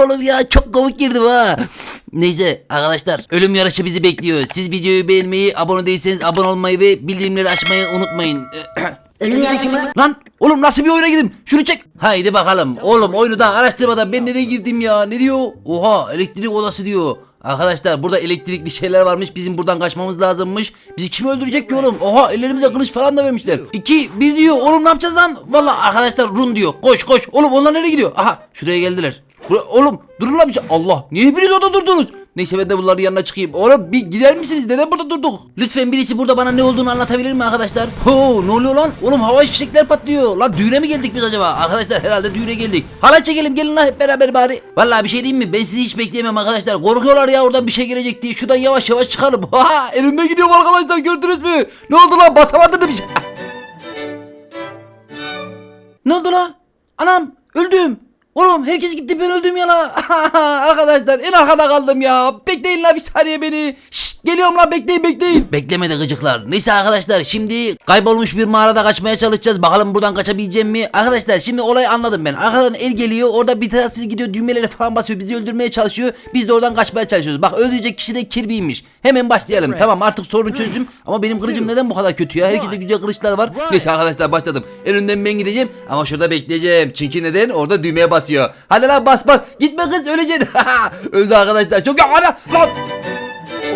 Oğlum ya çok komik girdim ha. Neyse arkadaşlar ölüm yarışı bizi bekliyor. Siz videoyu beğenmeyi, abone değilseniz abone olmayı ve bildirimleri açmayı unutmayın. Ölüm yarışı mı? Lan oğlum nasıl bir oyuna girdim? Şunu çek. Haydi bakalım. Oğlum oyunu da araştırmadan ben neden girdim ya? Ne diyor? Oha elektrik odası diyor. Arkadaşlar burada elektrikli şeyler varmış. Bizim buradan kaçmamız lazımmış. Bizi kim öldürecek ki oğlum? Oha ellerimize kılıç falan da vermişler. 2 1 diyor. Oğlum ne yapacağız lan? Vallahi arkadaşlar run diyor. Koş koş. Oğlum onlar nereye gidiyor? Aha şuraya geldiler. Bura- oğlum durun lan bir şey. Allah niye hepiniz orada durdunuz? Neyse ben de bunların yanına çıkayım. Oğlum bir gider misiniz? Neden burada durduk? Lütfen birisi burada bana ne olduğunu anlatabilir mi arkadaşlar? Ho ne oluyor lan? Oğlum hava fişekler patlıyor. Lan düğüne mi geldik biz acaba? Arkadaşlar herhalde düğüne geldik. Hala çekelim gelin lan hep beraber bari. Vallahi bir şey diyeyim mi? Ben sizi hiç bekleyemem arkadaşlar. Korkuyorlar ya oradan bir şey gelecek diye. Şuradan yavaş yavaş çıkalım. Ha elimde gidiyorum arkadaşlar gördünüz mü? Ne oldu lan? Basamadım bir şey. Ne oldu la? Anam öldüm. Oğlum herkes gitti ben öldüm ya la. Arkadaşlar en arkada kaldım ya. Bekleyin la bir saniye beni. Şşt geliyorum la bekleyin bekleyin. Beklemedi gıcıklar. Neyse arkadaşlar şimdi kaybolmuş bir mağarada kaçmaya çalışacağız. Bakalım buradan kaçabileceğim mi? Arkadaşlar şimdi olayı anladım ben. Arkadan el geliyor. Orada bir tanesi gidiyor düğmeleri falan basıyor. Bizi öldürmeye çalışıyor. Biz de oradan kaçmaya çalışıyoruz. Bak öldürecek kişi de Kirby'ymiş. Hemen başlayalım. Tamam artık sorunu çözdüm. Ama benim kılıcım neden bu kadar kötü ya? Herkeste güzel kılıçlar var. Neyse arkadaşlar başladım. En önden ben gideceğim ama şurada bekleyeceğim. Çünkü neden? Orada düğmeye basıyor. Hadi lan bas bas. Gitme kız öleceksin. Öldü arkadaşlar. Çok ya ana lan.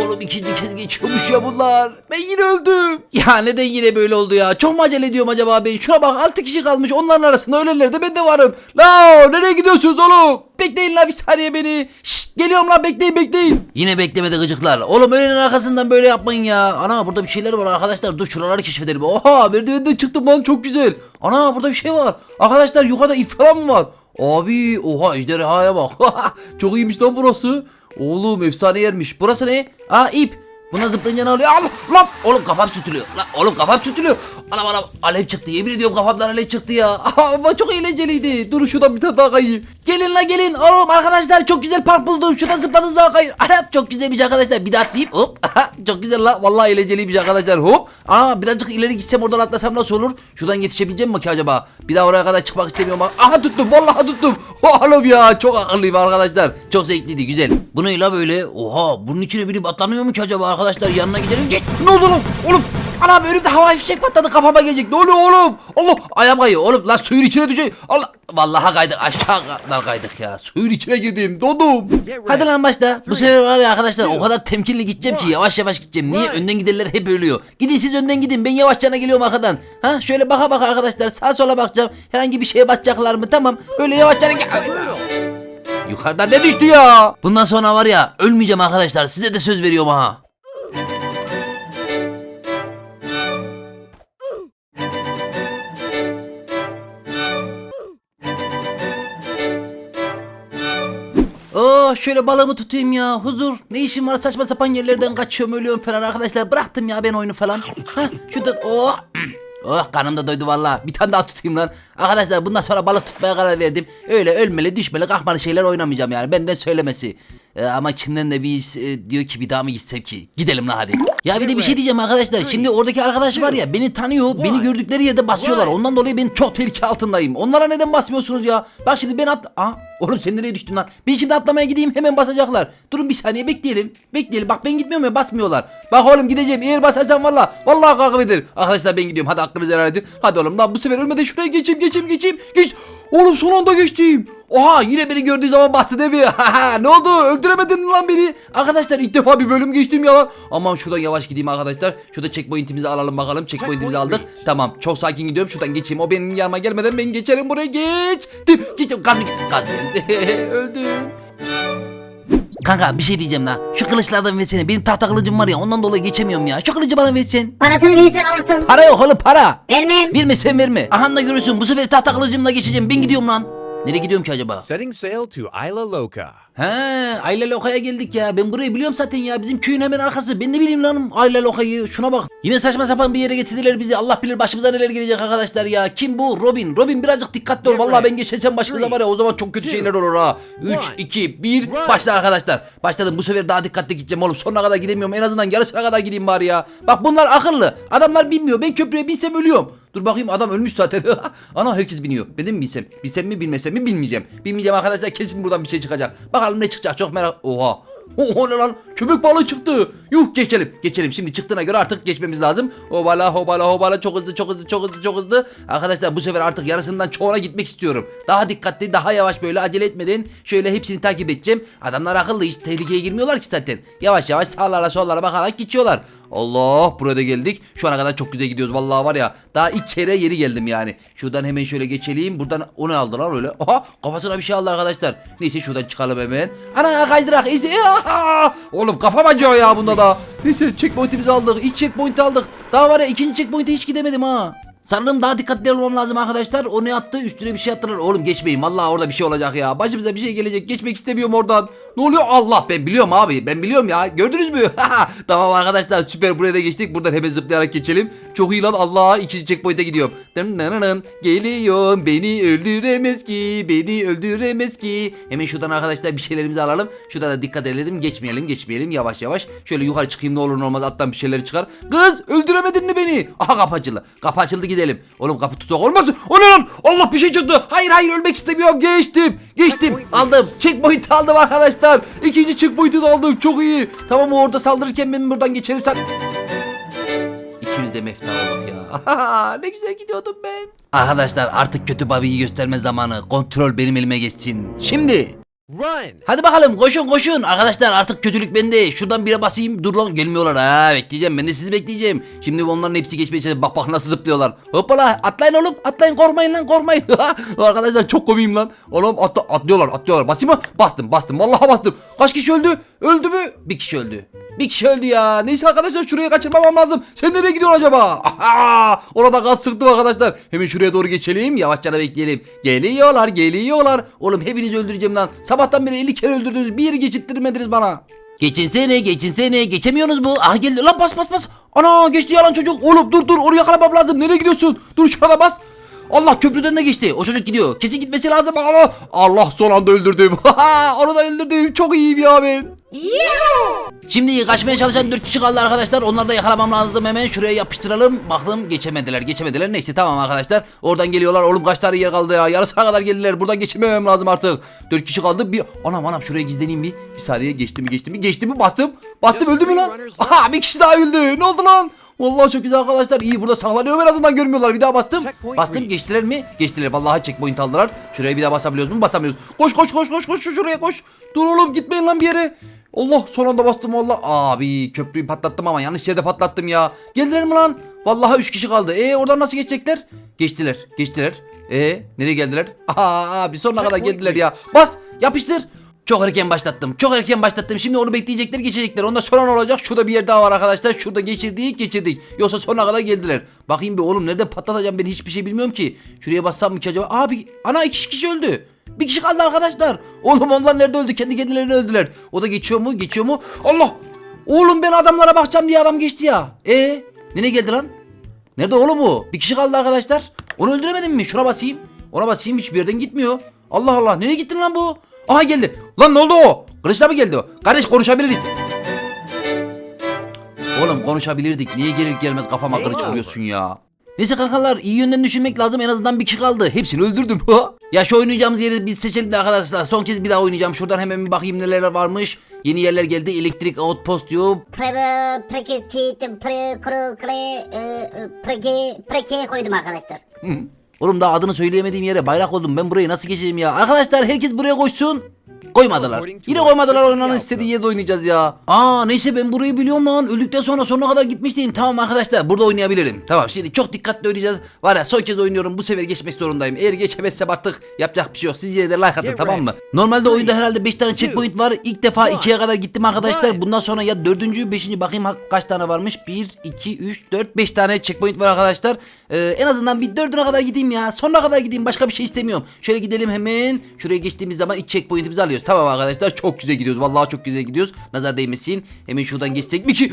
Oğlum ikinci kez geçiyormuş ya bunlar. Ben yine öldüm. Ya neden yine böyle oldu ya? Çok mu acele ediyorum acaba ben? Şuna bak 6 kişi kalmış. Onların arasında ölenlerde ben de varım. La nereye gidiyorsunuz oğlum? Bekleyin la bir saniye beni. Şşt geliyorum lan bekleyin bekleyin. Yine beklemedi gıcıklar. Oğlum ölenin arkasından böyle yapmayın ya. Ana burada bir şeyler var arkadaşlar. Dur şuraları keşfedelim. Oha merdivenden çıktım lan çok güzel. Ana burada bir şey var. Arkadaşlar yukarıda falan mı var? Abi oha ejderhaya bak. çok iyiymiş lan burası. Oğlum efsane yermiş. Burası ne? Aa ip. Buna zıplayınca ne oluyor? Allah lan! Oğlum kafam sütülüyor. Lan oğlum kafam sütülüyor. Anam anam alev çıktı. Yemin ediyorum kafamdan alev çıktı ya. Ama çok eğlenceliydi. Dur şuradan bir tane daha kayayım. Gelin la gelin. Oğlum arkadaşlar çok güzel park buldum. Şuradan zıpladım daha. Anam çok güzelmiş arkadaşlar. Bir daha atlayayım. Hop. çok güzel la. Vallahi eğlenceliymiş arkadaşlar. Hop. Aa birazcık ileri gitsem oradan atlasam nasıl olur? Şuradan yetişebileceğim mi ki acaba? Bir daha oraya kadar çıkmak istemiyorum. Aha tuttum. Vallahi tuttum. Oğlum ya çok akıllıyım arkadaşlar. Çok zevkliydi güzel. Bu ne böyle? Oha bunun içine binip atlanıyor mu ki acaba arkadaşlar? Yanına gidelim. Git. Ne oldu lan? Oğlum Anam önümde havai fişek patladı kafama gelecek. Ne oluyor oğlum? Allah ayağım kayıyor oğlum. Lan suyun içine düşecek. Allah. Vallahi kaydık aşağı kadar kaydık ya. Suyun içine girdim. Dondum. Hadi lan başla. Bu sefer var ya arkadaşlar o kadar temkinli gideceğim ki yavaş yavaş gideceğim. Niye? Önden gidenler hep ölüyor. Gidin siz önden gidin. Ben yavaşçana geliyorum arkadan. Ha şöyle baka baka arkadaşlar sağa sola bakacağım. Herhangi bir şeye basacaklar mı? Tamam. Böyle yavaşçana. Yukarıdan ne düştü ya? Bundan sonra var ya ölmeyeceğim arkadaşlar. Size de söz veriyorum ha. Şöyle balığımı tutayım ya huzur ne işim var saçma sapan yerlerden kaçıyorum ölüyorum falan arkadaşlar bıraktım ya ben oyunu falan ha şurada oh Oh karnım da doydu valla. Bir tane daha tutayım lan. Arkadaşlar bundan sonra balık tutmaya karar verdim. Öyle ölmeli düşmeli kalkmalı şeyler oynamayacağım yani. Benden söylemesi. Ee, ama kimden de biz e, diyor ki bir daha mı gitsem ki? Gidelim la hadi. Ya bir de bir şey diyeceğim arkadaşlar. Şimdi oradaki arkadaş var ya beni tanıyor. Beni gördükleri yerde basıyorlar. Ondan dolayı ben çok tehlike altındayım. Onlara neden basmıyorsunuz ya? Bak şimdi ben at... Aa, oğlum sen nereye düştün lan? Ben şimdi atlamaya gideyim hemen basacaklar. Durun bir saniye bekleyelim. Bekleyelim. Bak ben gitmiyorum ya basmıyorlar. Bak oğlum gideceğim. Eğer basarsam valla. Vallahi kavga ederim. Arkadaşlar ben gidiyorum. Hadi hakkınızı helal edin. Hadi oğlum lan bu sefer ölmeden şuraya geçeyim geçeyim geçeyim. Geç. Oğlum son anda geçtim. Oha yine beni gördüğü zaman bastı değil mi? Ne oldu? Öldüremedin lan beni. Arkadaşlar ilk defa bir bölüm geçtim ya. Aman şuradan yavaş gideyim arkadaşlar. Şurada checkpoint'imizi alalım bakalım. Checkpoint'imizi aldık. Tamam çok sakin gidiyorum. Şuradan geçeyim. O benim yanıma gelmeden ben geçerim buraya geçtim. Geçtim. Gaz mı? Gaz. Öldüm. Kanka bir şey diyeceğim la. Şu kılıçlardan versene. Benim tahta kılıcım var ya ondan dolayı geçemiyorum ya. Şu kılıcı bana versen. Parasını verirsen alırsın. Para yok oğlum para. Vermem. Verme sen verme. Aha da görürsün bu sefer tahta kılıcımla geçeceğim. Ben gidiyorum lan. Nereye gidiyorum ki acaba? Setting sail to Isla Loca. He Ayla Loka'ya geldik ya. Ben burayı biliyorum zaten ya. Bizim köyün hemen arkası. Ben ne bileyim lan Ayla Loka'yı. Şuna bak. Yine saçma sapan bir yere getirdiler bizi. Allah bilir başımıza neler gelecek arkadaşlar ya. Kim bu? Robin. Robin birazcık dikkatli ol. Vallahi ben geçersem başımıza var ya o zaman çok kötü şeyler olur ha. 3, 2, 1. Başla arkadaşlar. Başladım. Bu sefer daha dikkatli gideceğim oğlum. Sonuna kadar gidemiyorum. En azından yarısına kadar gideyim bari ya. Bak bunlar akıllı. Adamlar bilmiyor. Ben köprüye binsem ölüyorum. Dur bakayım adam ölmüş zaten. Ana herkes biniyor. Ben de mi bilsem? Bilsem mi bilmesem mi bilmeyeceğim. Bilmeyeceğim arkadaşlar kesin buradan bir şey çıkacak. Bakalım ne çıkacak çok merak. Oha. Oha ne lan? Köpek balığı çıktı. Yuh geçelim. Geçelim. Şimdi çıktığına göre artık geçmemiz lazım. Hobala hobala hobala çok hızlı çok hızlı çok hızlı çok hızlı. Arkadaşlar bu sefer artık yarısından çoğuna gitmek istiyorum. Daha dikkatli daha yavaş böyle acele etmeden şöyle hepsini takip edeceğim. Adamlar akıllı hiç tehlikeye girmiyorlar ki zaten. Yavaş yavaş sağlara sollara bakarak geçiyorlar. Allah buraya da geldik. Şu ana kadar çok güzel gidiyoruz. Vallahi var ya daha ilk yeri geldim yani. Şuradan hemen şöyle geçelim. Buradan onu aldılar öyle. Aha kafasına bir şey aldı arkadaşlar. Neyse şuradan çıkalım hemen. Ana kaydırak. İzi. Aha! Oğlum kafam acıyor ya bunda da. Neyse checkpoint'imizi aldık. İlk checkpoint'i aldık. Daha var ya ikinci checkpoint'e hiç gidemedim ha. Sanırım daha dikkatli olmam lazım arkadaşlar. O ne attı? Üstüne bir şey attılar. Oğlum geçmeyin. Vallahi orada bir şey olacak ya. Başımıza bir şey gelecek. Geçmek istemiyorum oradan. Ne oluyor? Allah ben biliyorum abi. Ben biliyorum ya. Gördünüz mü? tamam arkadaşlar süper buraya da geçtik. Buradan hemen zıplayarak geçelim. Çok iyi lan. Allah ikinci checkpoint'e gidiyorum. Dın dın. Geliyorum. Beni öldüremez ki. Beni öldüremez ki. Hemen şuradan arkadaşlar bir şeylerimizi alalım. Şurada da dikkat edelim. Geçmeyelim geçmeyelim. Yavaş yavaş. Şöyle yukarı çıkayım ne olur ne olmaz. Alttan bir şeyler çıkar. Kız öldüremedin mi beni? Aha kapı açıldı. Kapı açıldı gidelim. Oğlum kapı tutak olmasın. O ne lan? Allah bir şey çıktı. Hayır hayır ölmek istemiyorum. Geçtim. Geçtim. Aldım. Checkpoint aldım arkadaşlar. İkinci checkpoint'i de aldım. Çok iyi. Tamam o orada saldırırken ben buradan geçerim. Sen... İkimiz de mefta olduk ya. ne güzel gidiyordum ben. Arkadaşlar artık kötü babiyi gösterme zamanı. Kontrol benim elime geçsin. Şimdi. Run! Hadi bakalım koşun koşun. Arkadaşlar artık kötülük bende. Şuradan bire basayım. Dur lan gelmiyorlar ha. Bekleyeceğim ben de sizi bekleyeceğim. Şimdi onların hepsi geçmeye çalışıyor. Bak bak nasıl zıplıyorlar. Hoppala atlayın oğlum. Atlayın korkmayın lan korkmayın. Arkadaşlar çok komiyim lan. Oğlum atla, atlıyorlar atlıyorlar. Basayım mı? Bastım bastım. Vallahi bastım. Kaç kişi öldü? Öldü mü? Bir kişi öldü. Bir kişi öldü ya. Neyse arkadaşlar şuraya kaçırmamam lazım. Sen nereye gidiyorsun acaba? Orada gaz sıktım arkadaşlar. Hemen şuraya doğru geçelim. Yavaşça bekleyelim. Geliyorlar geliyorlar. Oğlum hepinizi öldüreceğim lan. Sabahtan beri 50 kere öldürdünüz. Bir geçittirmediniz bana. Geçinsene geçinsene. Geçemiyorsunuz mu? Ah geldi. Lan bas bas bas. Ana geçti yalan çocuk. Oğlum dur dur. Oraya yakalamam lazım. Nereye gidiyorsun? Dur şurada bas. Allah köprüden de geçti. O çocuk gidiyor. Kesin gitmesi lazım. Allah, Allah son anda öldürdüm. Onu da öldürdüm. Çok iyiyim ya ben. Şimdi kaçmaya çalışan 4 kişi kaldı arkadaşlar. Onları da yakalamam lazım hemen. Şuraya yapıştıralım. Baktım geçemediler. Geçemediler. Neyse tamam arkadaşlar. Oradan geliyorlar. Oğlum kaç tane yer kaldı ya. Yarısına kadar geldiler. Buradan geçirmemem lazım artık. 4 kişi kaldı. Bir anam anam şuraya gizleneyim bir. Bir saniye geçti mi geçti mi? Geçti mi? Bastım. Bastım öldü mü lan? Aha bir kişi daha öldü. Ne oldu lan? Vallahi çok güzel arkadaşlar. İyi burada saklanıyor en azından görmüyorlar. Bir daha bastım. Bastım geçtiler mi? Geçtiler. Vallahi checkpoint aldılar. Şuraya bir daha basabiliyoruz mu? Basamıyoruz. Koş koş koş koş koş şuraya koş. Dur oğlum gitmeyin lan bir yere. Allah son anda bastım valla. Abi köprüyü patlattım ama yanlış yerde patlattım ya. Geldiler mi lan? Vallahi 3 kişi kaldı. E oradan nasıl geçecekler? Geçtiler. Geçtiler. E nereye geldiler? Aha abi sonuna kadar geldiler ya. Bas yapıştır. Çok erken başlattım. Çok erken başlattım. Şimdi onu bekleyecekler, geçecekler. Ondan sonra ne olacak? Şurada bir yer daha var arkadaşlar. Şurada geçirdik, geçirdik. Yoksa sonuna kadar geldiler. Bakayım bir oğlum nereden patlatacağım ben hiçbir şey bilmiyorum ki. Şuraya bassam mı ki acaba? Abi ana iki kişi öldü. Bir kişi kaldı arkadaşlar. Oğlum onlar nerede öldü? Kendi kendilerine öldüler. O da geçiyor mu? Geçiyor mu? Allah! Oğlum ben adamlara bakacağım diye adam geçti ya. E nereye geldi lan? Nerede oğlum o? Bir kişi kaldı arkadaşlar. Onu öldüremedim mi? Şuna basayım. Ona basayım hiçbir yerden gitmiyor. Allah Allah. Nereye gittin lan bu? Aha geldi. Lan ne oldu o? Kılıçla mı geldi o? Kardeş konuşabiliriz. Oğlum konuşabilirdik. Niye gelir gelmez kafama kılıç vuruyorsun ya? Neyse kankalar iyi yönden düşünmek lazım en azından bir kişi kaldı. Hepsini öldürdüm. ya şu oynayacağımız yeri biz seçelim de arkadaşlar. Son kez bir daha oynayacağım. Şuradan hemen bir bakayım neler varmış. Yeni yerler geldi. Elektrik outpost diyor. Preke, e, e, preke koydum arkadaşlar. Oğlum daha adını söyleyemediğim yere bayrak oldum. Ben burayı nasıl geçeceğim ya? Arkadaşlar herkes buraya koşsun. Koymadılar. Yine koymadılar oynanın istediği yerde oynayacağız ya. Aa neyse ben burayı biliyorum lan. Öldükten sonra sonuna kadar gitmiştim. Tamam arkadaşlar burada oynayabilirim. Tamam şimdi çok dikkatli oynayacağız. Var ya son kez oynuyorum. Bu sefer geçmek zorundayım. Eğer geçemezsem artık yapacak bir şey yok. Siz yine de like atın tamam mı? Normalde oyunda herhalde 5 tane checkpoint var. İlk defa one. 2'ye kadar gittim arkadaşlar. Bundan sonra ya 4. 5. bakayım kaç tane varmış? 1, 2, 3, 4, 5 tane checkpoint var arkadaşlar. Ee, en azından bir 4'üne kadar gideyim ya. Sonuna kadar gideyim. Başka bir şey istemiyorum. Şöyle gidelim hemen. Şuraya geçtiğimiz zaman ilk checkpoint'imizi alıyoruz. Tamam arkadaşlar çok güzel gidiyoruz. Vallahi çok güzel gidiyoruz. Nazar değmesin. Hemen şuradan geçsek mi ki?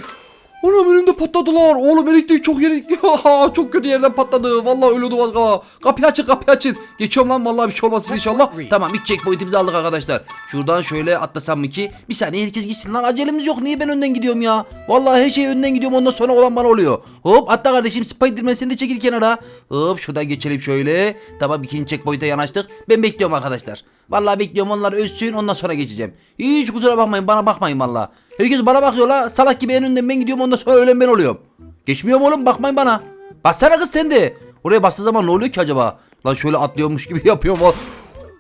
Anam önümde patladılar. Oğlum elektrik çok yeri çok kötü yerden patladı. Vallahi ölüyordum az kala. Kapıyı açın kapıyı açın. Geçiyorum lan vallahi bir şey olmasın inşallah. Tamam ilk checkpoint'imizi aldık arkadaşlar. Şuradan şöyle atlasam mı ki? Bir saniye herkes gitsin lan acelemiz yok. Niye ben önden gidiyorum ya? Vallahi her şey önden gidiyorum ondan sonra olan bana oluyor. Hop atla kardeşim Spiderman seni de çekil kenara. Hop şuradan geçelim şöyle. Tamam ikinci checkpoint'e yanaştık. Ben bekliyorum arkadaşlar. Vallahi bekliyorum onlar ölsün ondan sonra geçeceğim. Hiç kusura bakmayın bana bakmayın vallahi. Herkes bana bakıyor la salak gibi en önden ben gidiyorum ondan sonra ölen ben oluyorum. Geçmiyorum oğlum bakmayın bana. Bassana kız sen de. Oraya bastığı zaman ne oluyor ki acaba? Lan şöyle atlıyormuş gibi yapıyorum.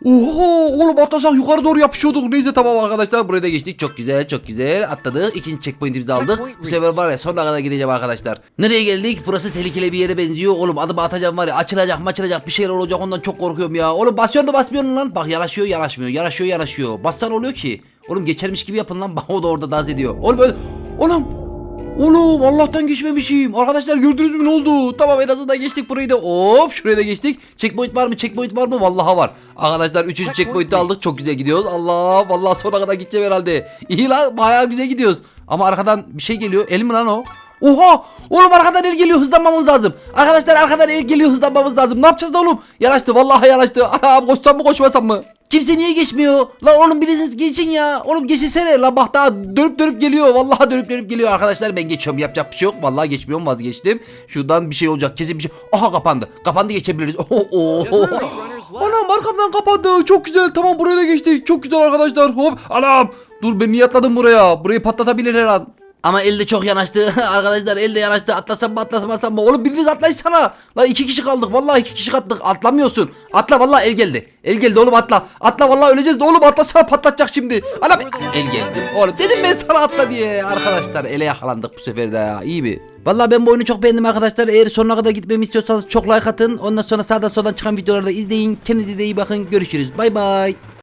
Oha oğlum atlasak yukarı doğru yapışıyorduk. Neyse tamam arkadaşlar buraya da geçtik. Çok güzel çok güzel atladık. İkinci checkpoint'imizi aldık. Bu sefer var ya sonuna kadar gideceğim arkadaşlar. Nereye geldik? Burası tehlikeli bir yere benziyor. Oğlum adımı atacağım var ya açılacak mı açılacak bir şeyler olacak ondan çok korkuyorum ya. Oğlum basıyorsun da basmıyorsun lan. Bak yanaşıyor yanaşmıyor yanaşıyor yanaşıyor. Bassan oluyor ki. Oğlum geçermiş gibi yapın lan. Bak o da orada dans ediyor. Oğlum öyle. Oğlum Oğlum Allah'tan geçmemişim. Arkadaşlar gördünüz mü ne oldu? Tamam en azından geçtik burayı da. Hop şuraya da geçtik. Checkpoint var mı? Checkpoint var mı? Vallahi var. Arkadaşlar 3. checkpoint'i aldık. Çok güzel gidiyoruz. Allah vallahi sonra kadar gideceğim herhalde. İyi lan bayağı güzel gidiyoruz. Ama arkadan bir şey geliyor. El mi lan o? Oha! Oğlum arkadan el geliyor hızlanmamız lazım. Arkadaşlar arkadan el geliyor hızlanmamız lazım. Ne yapacağız da oğlum? Yanaştı vallahi yanaştı. Anam koşsam mı koşmasam mı? Kimse niye geçmiyor? La oğlum biriniz geçin ya. Oğlum geçsene. La bak daha dönüp dönüp geliyor. Vallahi dönüp dönüp geliyor arkadaşlar. Ben geçiyorum. Yapacak bir şey yok. Vallahi geçmiyorum vazgeçtim. Şuradan bir şey olacak. Kesin bir şey. Aha kapandı. Kapandı geçebiliriz. Oh, oh, oh. Anam arkamdan kapandı. Çok güzel. Tamam buraya da geçtik. Çok güzel arkadaşlar. Hop. Anam. Dur ben niye atladım buraya? Burayı patlatabilir her an. Ama elde çok yanaştı. Arkadaşlar elde yanaştı. Atlasam mı atlamasam mı? Oğlum biriniz atlaysana. La iki kişi kaldık. Vallahi iki kişi kaldık. Atlamıyorsun. Atla vallahi el geldi. El geldi oğlum atla. Atla vallahi öleceğiz de oğlum atlasana patlatacak şimdi. Anam el geldi. Oğlum dedim ben sana atla diye. Arkadaşlar ele yakalandık bu sefer de ya. İyi mi? Vallahi ben bu oyunu çok beğendim arkadaşlar. Eğer sonuna kadar gitmemi istiyorsanız çok like atın. Ondan sonra sağdan soldan çıkan videoları da izleyin. Kendinize de iyi bakın. Görüşürüz. Bay bay.